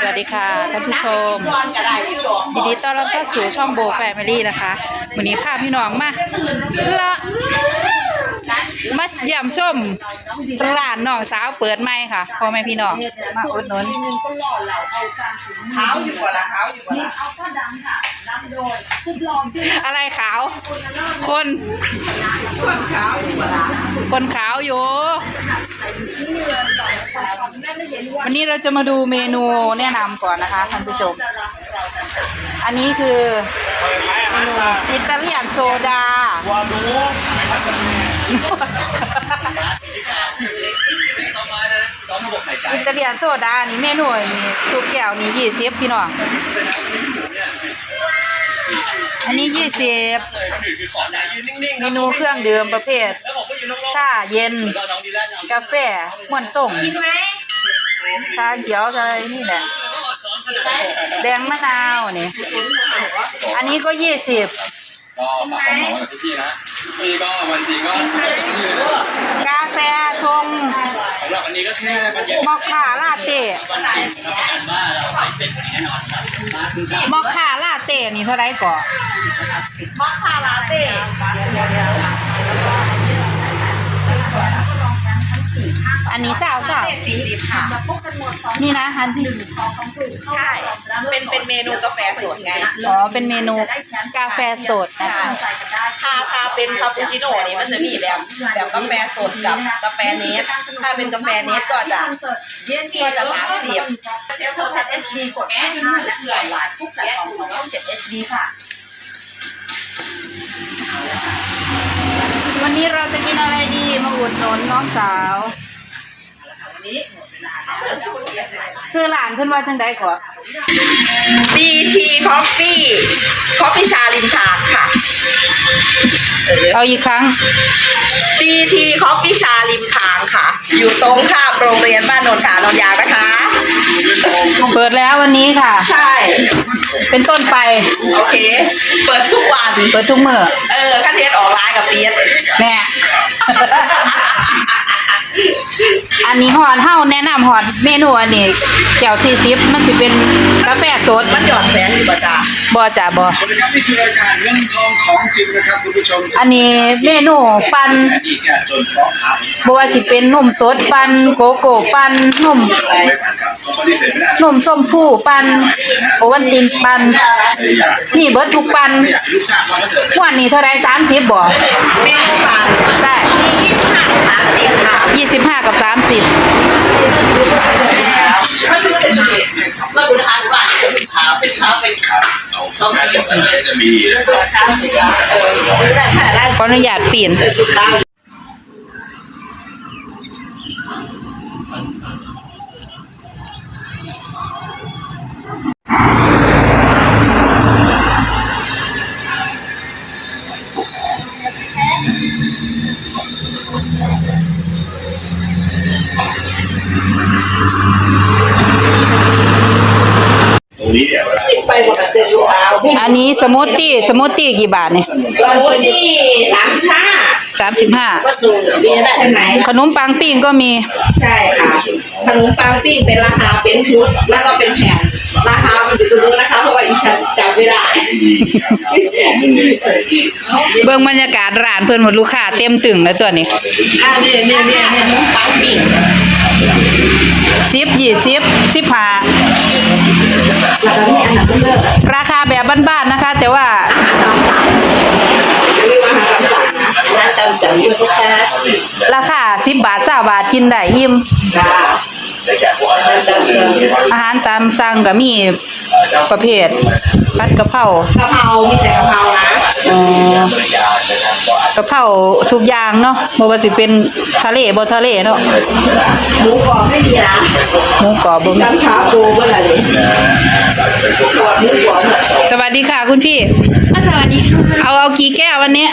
สวัสดีค่ะท่านผู้ชมยินดีต้อนรับเข้าสู่ช่องโบแฟมิลี่นะคะ วันนี้พาพี่น้องมาละมาเยี่ยมชมร้านน้องสาวเปิดใหม่ค่ะพ่อแม่พี่น้องมาอุดหนุนเท้าอยู่กว่าละเท้าอยู่กว่าละอะ ไรขาว คนเท้าอยู่กว่าละคนขาวอยู่ วันนี้เราจะมาดูเมนูแนะนำก่อนนะคะท่านผู้ชม อันนี้คือเมนูอิตาเลียนโซดาซ้อมระบบหายใจอิตาเลียนโซดา นี่เมนูนี่ทุกแก้วนี่ยี่สิบพี่น้อง อันนี้ยี่สิบคือขอใจยืนนิ่งๆเมนูเครื่องดื่มประเภทแล้วผมก็ยืนรอบชาเย็นๆแล้วน้องดีแลนด์กาแฟม่วนส่งชาเขียวอะไรนี่แหละแดงมะนาวนี่ อันนี้ก็ยี่สิบก็ฝากความหวังไว้กับพี่ๆนะพี่ก็วันจริงก็ที่เลยกาแฟชงสำหรับวันนี้ก็แค่บรรยากาศมอคค่าลาเต้วันจริงรับประกันว่าเราใส่เป็นคนนี้แน่นอนครับมาถึงสามมอคค่าลาเต้นี่เท่าไรก่อมอคคาลาเต้ อันนี้สาวสาวสี่สิบค่ะ นี่นะฮันที่ใช่ เป็นเป็นเมนูกาแฟสดไงอ๋อเป็นเมนูกาแฟสดนะคะถ้าถ้าเป็นคาปูชิโน่นี่มันจะมีแบบแบบกาแฟสดกับกาแฟเนสถ้าเป็นกาแฟเนสก็จะก็จะสามสิบโชว์แท็บ HD กดห้าห้าและออนไลน์ทุกแพลตฟอร์มของช่องเจ็ด HD ค่ะวันนี้เราจะกินอะไรดีมาอุดหนุนน้องสาว ซื้อหลานเพิ่นว่าจังไดก่อน BT Coffee Coffee ชาลินทางค่ะ เอาอีกครั้ง BT Coffee ชาริมทางค่ะ อยู่ตรงข้ามโรงเรียนบ้านโนนขานนยางนะคะ เปิดแล้ววันนี้ค่ะ ใช่ เป็นต้นไป โอเค เปิดทุกวัน เปิดทุกมื้อเออขั้นเทศออกไลน์กับเปียส แน่ อันนี้หอดเฮาแนะนำหอดเมนูอันนี้แก้ว40มันสิเป็นกาแฟสดมันหย่อนแสงอยู่ประจาบ่จ้ะบ่สวัสดีครับนี่คือรายการเงินทองของจริงนะครับคุณผู้ชมอันนี้เมนูปั่นอีกแค่จนพร้อมครับบ่ว่าสิเป็นนมสดปั่นโกโก้ปั่นนมไม่ผ่านครับผมปฏิเสธไม่ได้นมส้มผู้ปั่นโอวันตินปั่นอยากนี่เบิดทุกปั่นอยากรู้จักว่าเกิดวันนี้เท่าใด30บ่เมนูผ่านได้ มียี่สิบห้าสามสิบค่ะ25กับ30ถ้าซื้อเสร็จจะเก็บมาคุณทานบ้านหาไปช้าไปครับเอาแค่เดี๋ยวมันจะมีนะครับเออได้ค่ะได้ขออนุญาตปีนตร นี้เนี่ยเวลาไปหมดแต่เจ็ดเช้าอันนี้สมูทตี้สมูทตี้กี่บาทเนี่ยสมูทตี้สามชา35ก็จูมีได้ไหนขนมปังปิ้งก็มี ใช่ค่ะ ขนมปังปิ้งเป็นราคาเป็นชุด แล้วก็เป็นแผ่นราคามันอยู่ตรงนู้นนะคะเพราะว่าอีฉันจำไม่ได้ดีครับของมึงเนี่ยใส่ที่เบิ่งบรรยากาศร้านเพิ่นหมดลูกค้าเต็มตึงแล้วตัวนี้อ่าเนี่ยเนี่ยเนี่ยขนมปังปิ้ง10 20 15แล้วก็มี อาหารเลิศราคาแบบบ้านๆนะคะ แต่ว่าเรียกว่าอาหารตามสั่งอาหารตามสั่งอยู่ทุกท่าราคา10บาท20บาทกินได้อิ่มค่ะได้แก่พวกอาหารตามสั่งอาหารตามสั่งก็มีประเภทผัดกะเพรากะเพรามีแต่กะเพรานะเอ่อบริการนะครับก็อาจกะเพราทุกอย่างเนาะบ่ว่าสิเป็นทะเลบ่ทะเลเนาะหมูกรอบไม่ดีนะหมูกรอบบ่มีฉันขาปูเมื่อไหร่เลยกรอบหมูกรอบหมด สวัสดีค่ะคุณพี่สวัสดีค่ะเอาเอากี่แก้ววันนี้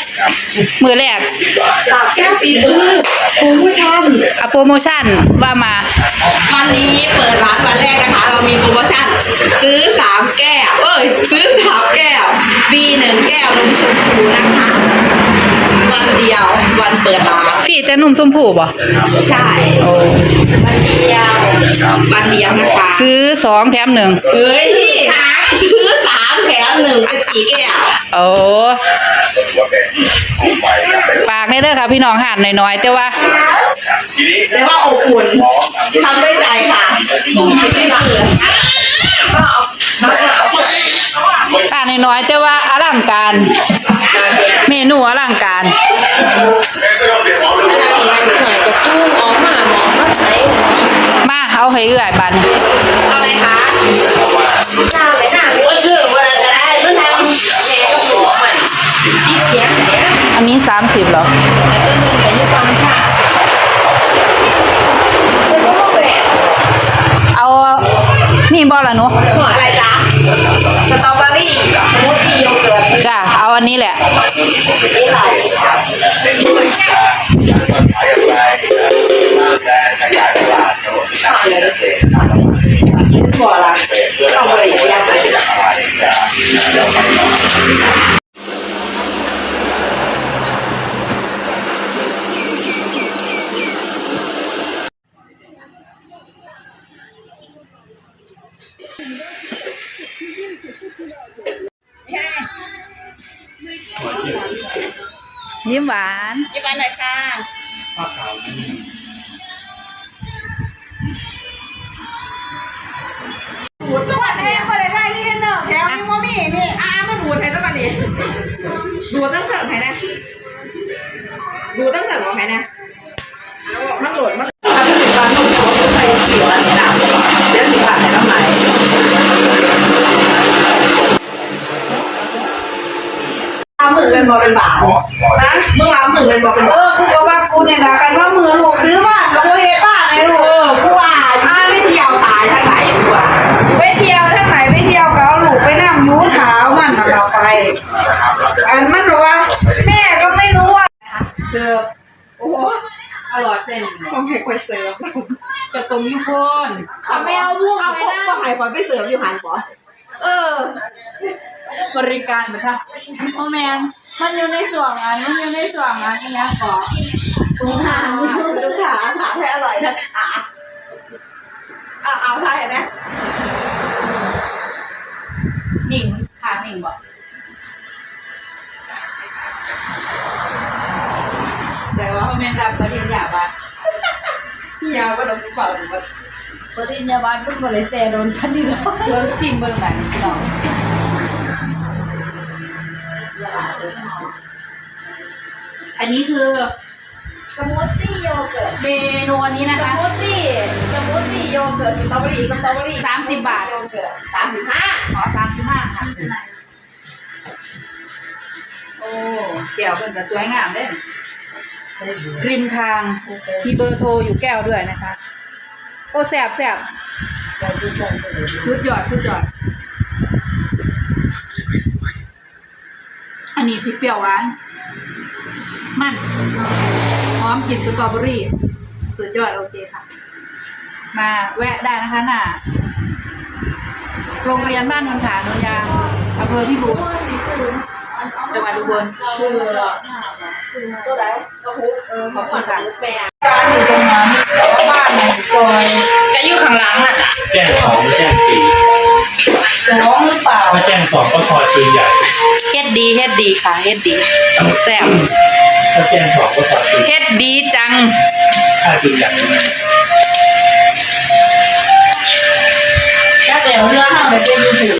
มือแรกสามแก้วฟรีเออโปรโมชั่นเอาโปรโมชั่นว่ามา วันนี้เปิดร้านวันแรกนะคะ เรามีโปรโมชั่น ซื้อสามแก้ว เอ้ย ซื้อสามแก้วฟรีหนึ่งแก้วนมชมพูนะคะ วันเดียว วันเปิดร้านฟรีแต่นุ่มชมพูบ่ใช่ วันเดียว วันเดียวนะคะ ซื้อสองแถมหนึ่ง เอ้ยซื้อสามแถม หนึ่งเป็นสีแก้วโอ้ฝากได้เด้อค่ะพี่น้องห่านน้อยๆแต่ว่าทีนี้แต่ว่าอบอุ่นทำด้วยใจค่ะที่เหลือห่านน้อยๆแต่ว่าอลังการ เมนูอลังการมาเอาให้เอื้อยบาดนี้ามสิบเหรอเอา นี่บอละหนูอะไรจ๊ะสตรอเบอรี่สมูทตี้โยเกิร์ตจ้าเอาอันนี้แหละนี่ค่ะขายอะไรสร้างแบรนด์ขยายตลาด ยิ้มหวานยี่บ้านหน่อยค่ะสวัสดีคนได้ได้ที่เนอร์แถวนี้ว่ามีนี่อ่ามาดูดใครสักวันนี้ดูดตั้งเถิงใครนะดูดตั้งเถิงของใครนะ บอเป็นบาทนะมึงรับหมื่นเป็นบอเป็นบาทเออกูก็ว่ากูเนี่ยนะกันว่ามือลูกซื้อบ้านกับกูเฮ็ดบ้านไงลูกเออกูว่าอ่าไม่เที่ยวตายทั้งหลายกูว่าไปเที่ยวทั้งไหนไปเที่ยวก็เอาลูกไปนั่งยูเท้ามันน่ะเราไป อันมันบอกว่าแม่ก็ไม่รู้ว่าเสิร์ฟโอ้โหอร่อยเส้นต้องให้คนเสิร์ฟจะตรงยุพนเขาไม่เอาลูกเอาไปพวกนั่งพวกไห้คนไปเสิร์ฟอยู่หันปอ เออ บริการไหมคะโอแมนมันอยู่ในส่วนอันมันอยู่ในส่วนอันนี้นะก่อดูขาดูขาขาให้อร่อยนะขาเอาเอาได้เห็นไหมหนิงขาหนิงบอกแต่ว่าคอมเมนต์รับประเด็นอยากว่าพี่ยาวก็ต้องฝังว่า ปฏิญญาบัตรเป็นบริเซโดนพันดีแล้วเริ่มชิมเบิ่งแบบนี้พี่น้องอันนี้คือสมูทตี้โยเกิร์ตเมนูอันนี้นะสคะ มูทตี้สมูทตี้โยเกิร์ตสตรอเบอรี่สตรอเบอรี่สามสิบบาท โยเกิร์ตสามสิบห้าขอสามสิบห้าค่ะโอ้แก้วเป็นจะสวยงามเด้ริมทางมีเบอร์โทรอยู่แก้วด้วยนะคะ โอ้แสบแสบชุดยอดชุดยอด อันนี้สิเปรี้ยวหวาน มันพร้อมกลิ่นสตรอเบอรี่ สุดยอดโอเคค่ะ มาแวะได้นะคะน่ะโรงเรียนบ้านนนทานนยางอำเภอพิบูลจังหวัดอุบลชื่อตัวไหนก็ฮุบเออขอบคุณค่ะแม่ร้าน อยู่ตรงนั้นแต่ว่าบ้านในซอยจะอยู่ข้างหลังน่ะแจ้งสองหรือแจ้งสี่สองหรือเปล่าถ้าแจ้งสองก็ซอยปืนใหญ่เฮ็ดดีเฮ็ดดีค่ะเฮ็ดดีแซ่บถ้าแจ้งสองก็ซอยปืนเฮ็ดดีจังค่ายปืนใหญ่ถ้าเดี๋ยวเนื้อห้ามไปเป็นยูทูบ